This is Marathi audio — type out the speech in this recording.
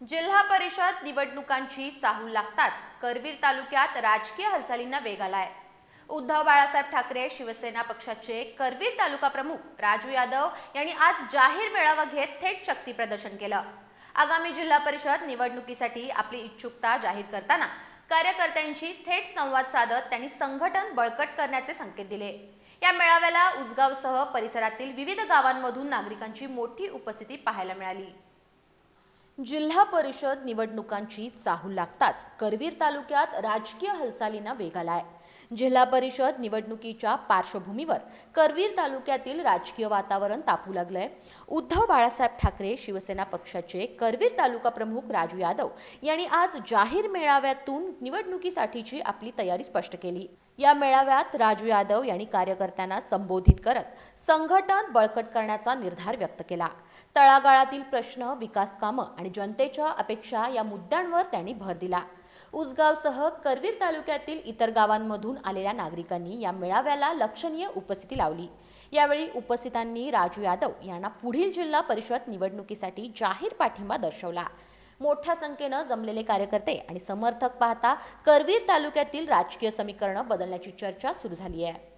जिल्हा परिषद निवडणुकांची चाहूल लागताच करवीर तालुक्यात राजकीय हालचालींना वेग आलाय. उद्धव बाळासाहेब ठाकरे शिवसेना पक्षाचे करवीर तालुका प्रमुख राजू यादव यांनी आज जाहीर मेळावा घेत थेट शक्ती प्रदर्शन केलं. आगामी जिल्हा परिषद निवडणुकीसाठी आपली इच्छुकता जाहीर करताना कार्यकर्त्यांशी थेट संवाद साधत त्यांनी संघटन बळकट करण्याचे संकेत दिले. या मेळाव्याला उसगावसह परिसरातील विविध गावांमधून नागरिकांची मोठी उपस्थिती पाहायला मिळाली. जिल्हा परिषद निवडणुकांची चाहूल लागताच करवीर तालुक्यात राजकीय हालचालींना वेग आलाय. जिल्हा परिषद निवडणुकीच्या पार्श्वभूमीवर करवीर तालुक्यातील राजकीय वातावरण तापू लागलंय. उद्धव बाळासाहेब ठाकरे शिवसेना पक्षाचे करवीर तालुका प्रमुख राजू यादव यांनी आज जाहीर मेळाव्यातून निवडणुकीसाठीची आपली तयारी स्पष्ट केली. या मेळाव्यात राजू यादव यांनी कार्यकर्त्यांना संबोधित करत संघटन बळकट करण्याचा निर्धार व्यक्त केला. तळागाळातील प्रश्न विकास कामं आणि जनतेच्या अपेक्षा या मुद्द्यांवर त्यांनी भर दिला. उसगावसह करवीर तालुक्यातील इतर गावांमधून आलेल्या नागरिकांनी या मेळाव्याला लक्षणीय उपस्थिती लावली. यावेळी उपस्थितांनी राजू यादव यांना पुढील जिल्हा परिषद निवडणुकीसाठी जाहीर पाठिंबा दर्शवला. मोठ्या संख्येनं जमलेले कार्यकर्ते आणि समर्थक पाहता करवीर तालुक्यातील राजकीय समीकरणं बदलण्याची चर्चा सुरू झाली आहे